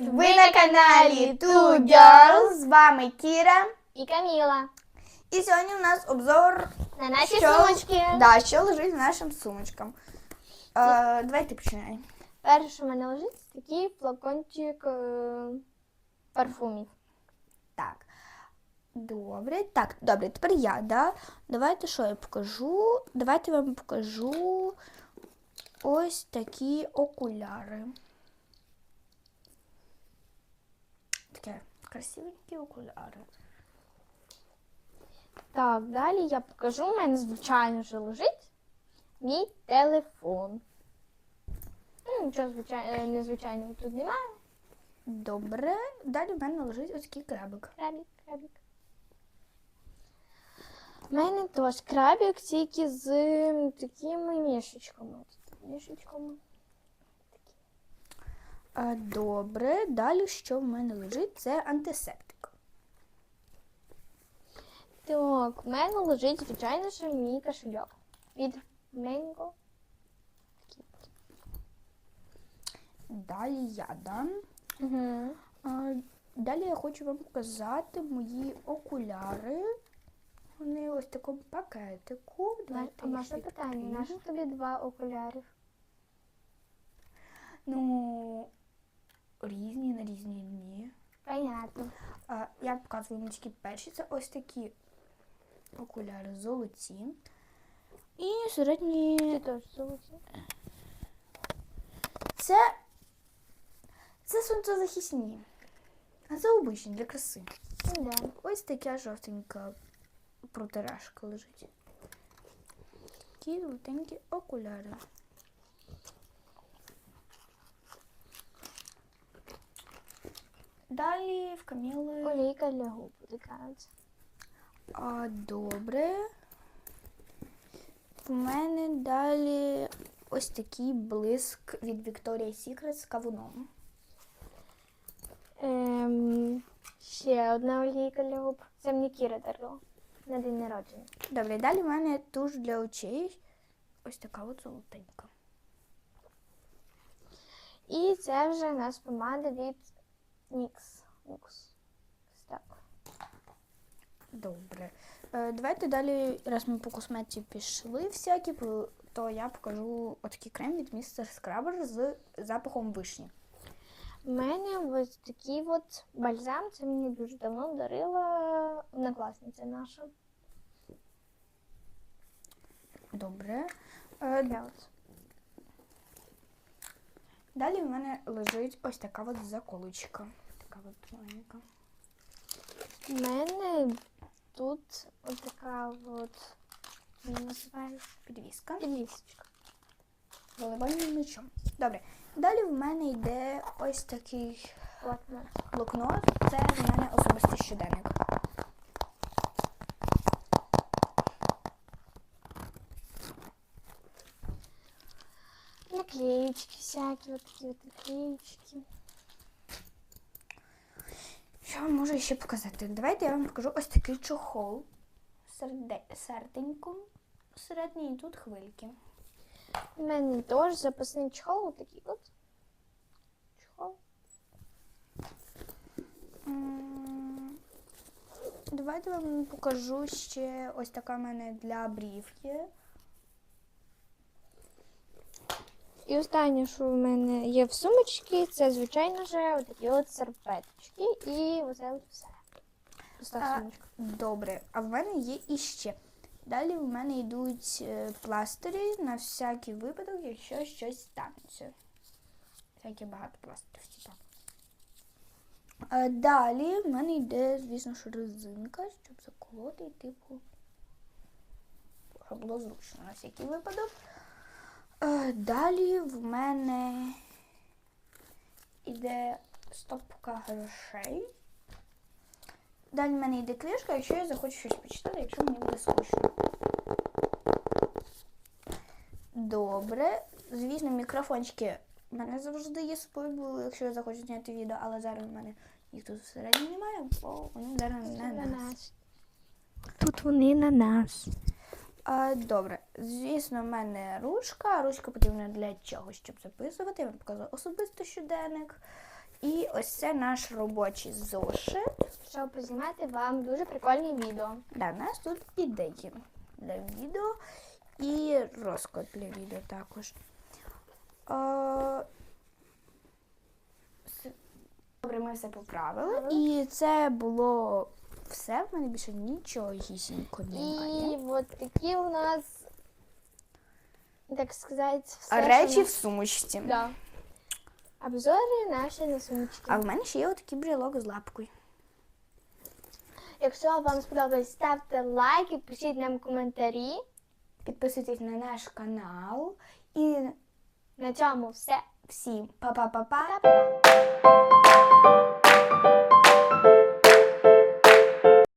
Ви на каналі Two Girls. З вами Кіра. І Каміла. І сьогодні у нас обзор, На наші що, сумочки. Да, що лежить в нашим сумочкам. Е, давай ти починай. Перше, в мене лежить, такий флакончик е, парфумів. Так. Добре. Так, добре, тепер я, да? Давайте що я покажу? Давайте вам покажу ось такі окуляри. Такі красивенькі окуляри. Так, далі я покажу. У мене, звичайно, вже лежить мій телефон. Ну, нічого звичайно, незвичайного тут немає. Добре. Далі в мене лежить ось такий крабик. Крабік, крабік. У мене теж крабік тільки з такими мішечками. Мішечками. Добре, далі що в мене лежить? Це антисептик. Так, у мене лежить, звичайно, що мій кошельок. Від Mango. Далі я дам. Угу. А, Далі я хочу вам показати мої окуляри. Вони ось в такому пакетику. А їх можна питання, нащо тобі два окулярів? Ну, різні на різні дні. Понятно. А, я показую тільки перші. Це ось такі окуляри золоті. І середні Ти теж золоті. Це. Це сонцезахисні. А це обичні для краси. Да. Ось така жовтенька протиражка лежить. Такі жовтенькі окуляри. Далі в Каміли. Олійка для губ витикається. А, добре. В мене далі ось такий блиск від Victoria's Secret з кавуном. Ем, ще одна олійка для губ. Це мені Кіра дарила на день народження. Добре, далі в мене туш для очей. Ось така от золотенька. І це вже у нас помада від NYX. Ось Так. Добре. Е, давайте далі, раз ми по косметиці пішли всякі, то я покажу отакий крем від Mr. Scrubber з запахом вишні. У мене ось такий от бальзам. Це мені дуже давно дарила однокласниця наша. Добре. Е. Далі в мене лежить ось така от заколочка. Така от маленька. У мене тут ось така от називається Підвіска. підвісочка. Виливальним мечом. Добре. Далі в мене йде ось такий блокнот. Це в мене особистий щоденник. Наклеечки всякі, от такі от наклеечки. Що вам можу ще показати? Давайте я вам покажу ось такий чохол. Серде... Серденько. Середній тут хвильки. У мене теж запасний чохол, такий от. Чохол. Давайте вам покажу ще ось така в мене для брів є. І останнє, що в мене є в сумочці, це, звичайно ж, такі от серветочки і оце от все. А, сумочка. Добре, а в мене є іще. Далі в мене йдуть е, пластирі на всякий випадок, якщо щось станеться. Всякі багато пластирів, типа. А далі в мене йде, звісно, що резинка, щоб заколоти, типу, щоб було зручно на всякий випадок. А далі в мене йде стопка грошей. Далі в мене йде книжка, якщо я захочу щось почитати, якщо мені буде скучно. Добре. Звісно, мікрофончики в мене завжди є собою, бо якщо я захочу зняти відео, але зараз в мене їх тут всередині немає, бо вони зараз на нас. Тут вони на нас. А, добре, звісно, в мене ручка. Ручка потрібна для чого, щоб записувати. Я вам показала особисто щоденник. І ось це наш робочий зошит. Щоб познімати вам дуже прикольні відео. Да, у нас тут ідеї для відео і розклад для відео також. С- Добре, ми все поправили. І це було все. В мене більше нічого гісінько немає. І от такі у нас, так сказати, все, Речі в сумочці. Да. Обзори наші на сумочки. А в мене ще є отакий брелок з лапкою. Якщо вам сподобалось, ставте лайки, пишіть нам коментарі. Підписуйтесь на наш канал. І На цьому все. всім па-па-па-па. Па-па.